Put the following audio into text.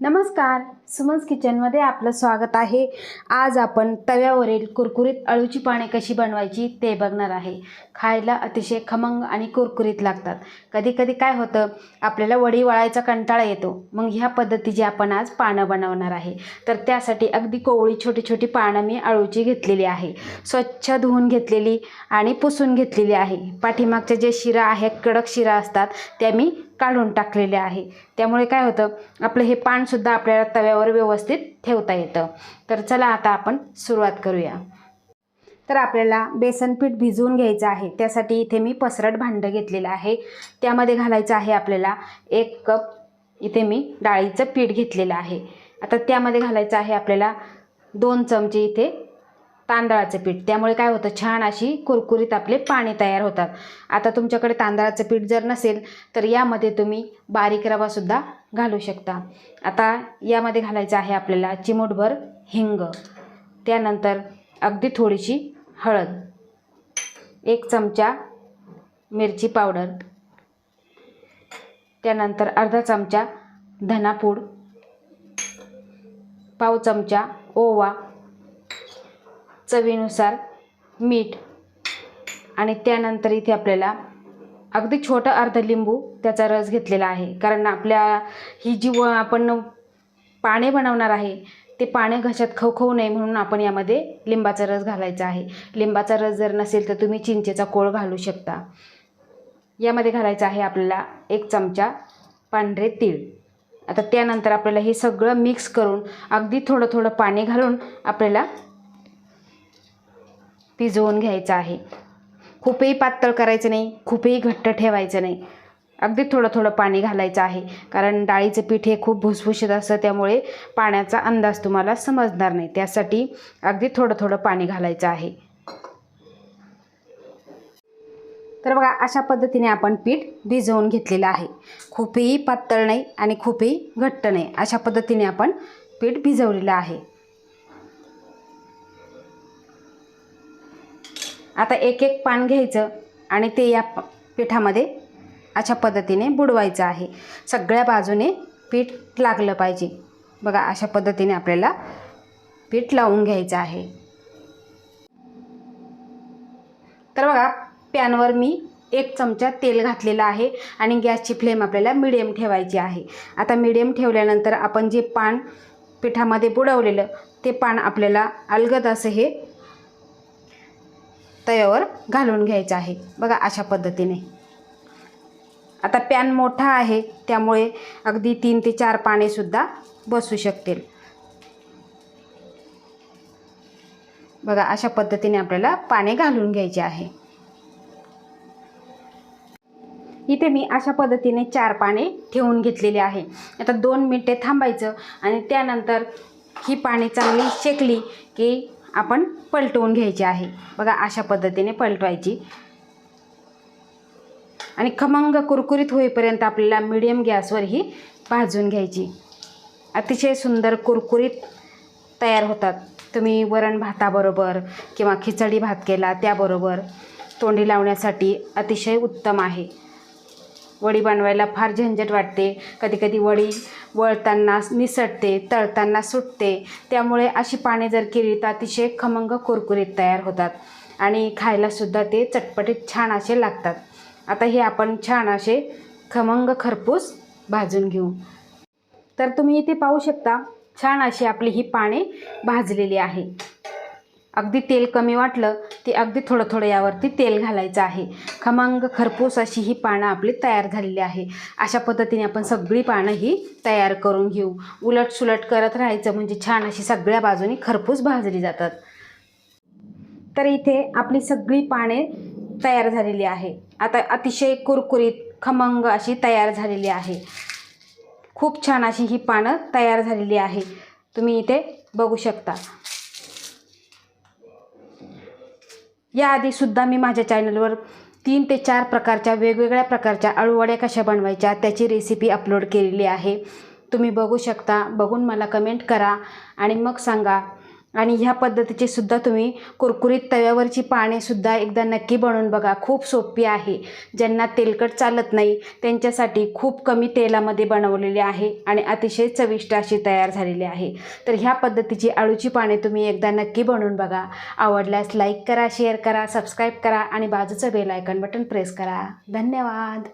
नमस्कार. सुमन्स किचनमध्ये आपलं स्वागत आहे. आज आपण तव्यावरील कुरकुरीत अळूची पाने कशी बनवायची ते बघणार आहे. खायला अतिशय खमंग आणि कुरकुरीत लागतात. कधी कधी काय होतं आपल्याला वडी वळायचा कंटाळा येतो. मग ह्या पद्धतीची आपण आज पानं बनवणार आहे. तर त्यासाठी अगदी कोवळी छोटी छोटी पानं मी अळूची घेतलेली आहे. स्वच्छ धुवून घेतलेली आणि पुसून घेतलेली आहे. पाठीमागच्या जे शिरा आहेत कडक शिरा असतात त्या मी काढून टाकलेले आहे. त्यामुळे काय होतं आपलं हे पानसुद्धा आपल्याला तव्यावर व्यवस्थित ठेवता येतं. तर चला आता आपण सुरुवात करूया. तर आपल्याला बेसन पीठ भिजवून घ्यायचं आहे. त्यासाठी इथे मी पसरट भांडं घेतलेलं आहे. त्यामध्ये घालायचं आहे आपल्याला एक कप इथे मी डाळीचं पीठ घेतलेलं आहे. आता त्यामध्ये घालायचं आहे आपल्याला दोन चमचे इथे तांदळाचं पीठ. त्यामुळे काय होतं छान अशी कुरकुरीत आपले पाणी तयार होतात. आता तुमच्याकडे तांदळाचं पीठ जर नसेल तर यामध्ये तुम्ही बारीक रवासुद्धा घालू शकता. आता यामध्ये घालायचं आहे आपल्याला चिमूटभर हिंग. त्यानंतर अगदी थोडीशी हळद. एक चमचा मिरची पावडर. त्यानंतर अर्धा चमचा धनापूड. पाव चमचा ओवा. चवीनुसार मीठ आणि त्यानंतर इथे आपल्याला अगदी छोटं अर्ध लिंबू त्याचा रस घेतलेला आहे. कारण आपल्या ही जी व आपण पाने बनवणार आहे ते पाने घशात खवखवू नये म्हणून आपण यामध्ये लिंबाचा रस घालायचा आहे. लिंबाचा रस जर नसेल तर तुम्ही चिंचेचा कोळ घालू शकता. यामध्ये घालायचं आहे आपल्याला एक चमचा पांढरे तीळ. आता त्यानंतर आपल्याला हे सगळं मिक्स करून अगदी थोडं थोडं पाणी घालून आपल्याला भिजवून घ्यायचं आहे. खूपही पातळ करायचं नाही खूपही घट्ट ठेवायचं नाही. अगदी थोडं थोडं पाणी घालायचं आहे. कारण डाळीचं पीठ हे खूप भुसभुशीत असतं त्यामुळे पाण्याचा अंदाज तुम्हाला समजणार नाही. त्यासाठी अगदी थोडं थोडं पाणी घालायचं आहे. तर बघा अशा पद्धतीने आपण पीठ भिजवून घेतलेलं आहे. खूपही पातळ नाही आणि खूपही घट्ट नाही. अशा पद्धतीने आपण पीठ भिजवलेलं आहे. आता एक एक पान घ्यायचं आणि ते या पिठामध्ये अशा पद्धतीने बुडवायचं आहे. सगळ्या बाजूने पीठ लागलं पाहिजे. बघा अशा पद्धतीने आपल्याला पीठ लावून घ्यायचं आहे. तर बघा पॅनवर मी एक चमचा तेल घातलेलं आहे आणि गॅसची फ्लेम आपल्याला मिडियम ठेवायची आहे. आता मिडियम ठेवल्यानंतर आपण जे पान पिठामध्ये बुडवलेलं ते पान आपल्याला अलगद असं हे तव्यावर घालून घ्यायचं आहे. बघा अशा पद्धतीने. आता पॅन मोठा आहे त्यामुळे अगदी तीन ते चार पानेसुद्धा बसू शकतील. बघा अशा पद्धतीने आपल्याला पाने घालून घ्यायचे आहे. इथे मी अशा पद्धतीने चार पाने ठेवून घेतलेली आहे. आता दोन मिनटे थांबायचं आणि त्यानंतर ही पाने चांगली शेकली की आपण पलटवून घ्यायची आहे. बघा अशा पद्धतीने पलटवायची. आणि खमंग कुरकुरीत होईपर्यंत आपल्याला मिडियम गॅसवर ही भाजून घ्यायची. अतिशय सुंदर कुरकुरीत तयार होतात. तुम्ही वरण भाताबरोबर किंवा खिचडी भात केला त्याबरोबर तोंडी लावण्यासाठी अतिशय उत्तम आहे. वडी बनवायला फार झंझट वाटते. कधी कधी वडी वळताना निसटते तळताना सुटते. त्यामुळे अशी पाने जर केली तर अतिशय खमंग कुरकुरीत तयार होतात आणि खायलासुद्धा ते चटपटीत छान असे लागतात. आता हे आपण छान असे खमंग खरपूस भाजून घेऊ. तर तुम्ही इथे पाहू शकता छान अशी आपली ही पाने भाजलेली आहे. अगदी तेल कमी वाटलं ते अगदी थोडं थोडं यावरती तेल घालायचं आहे. खमंग खरपूस अशी ही पानं आपली तयार झालेली आहे. अशा पद्धतीने आपण सगळी पानं ही तयार करून घेऊ. उलट सुलट करत राहायचं म्हणजे छान अशी सगळ्या बाजूनी खरपूस भाजली जातात. तर इथे आपली सगळी पाने तयार झालेली आहे. आता अतिशय कुरकुरीत खमंग अशी तयार झालेली आहे. खूप छान अशी ही पानं तयार झालेली आहे. तुम्ही इथे बघू शकता. याआधीसुद्धा मी माझ्या चॅनलवर तीन ते चार प्रकारच्या वेगवेगळ्या प्रकारच्या अळूवड्या कशा बनवायच्या त्याची रेसिपी अपलोड केलेली आहे. तुम्ही बघू शकता बघून मला कमेंट करा आणि मग सांगा आणि ह्या पद्धतीची सुद्धा तुम्ही कुरकुरीत तव्यावरची पानेसुद्धा एकदा नक्की बनवून बघा. खूप सोपी आहे. ज्यांना तेलकट चालत नाही त्यांच्यासाठी खूप कमी तेलामध्ये बनवलेली आहे आणि अतिशय चविष्ट अशी तयार झालेली आहे. तर ह्या पद्धतीची आळूची पाने तुम्ही एकदा नक्की बनवून बघा. आवडल्यास लाईक करा शेअर करा सबस्क्राईब करा आणि बाजूचं बेल आयकन बटन प्रेस करा. धन्यवाद!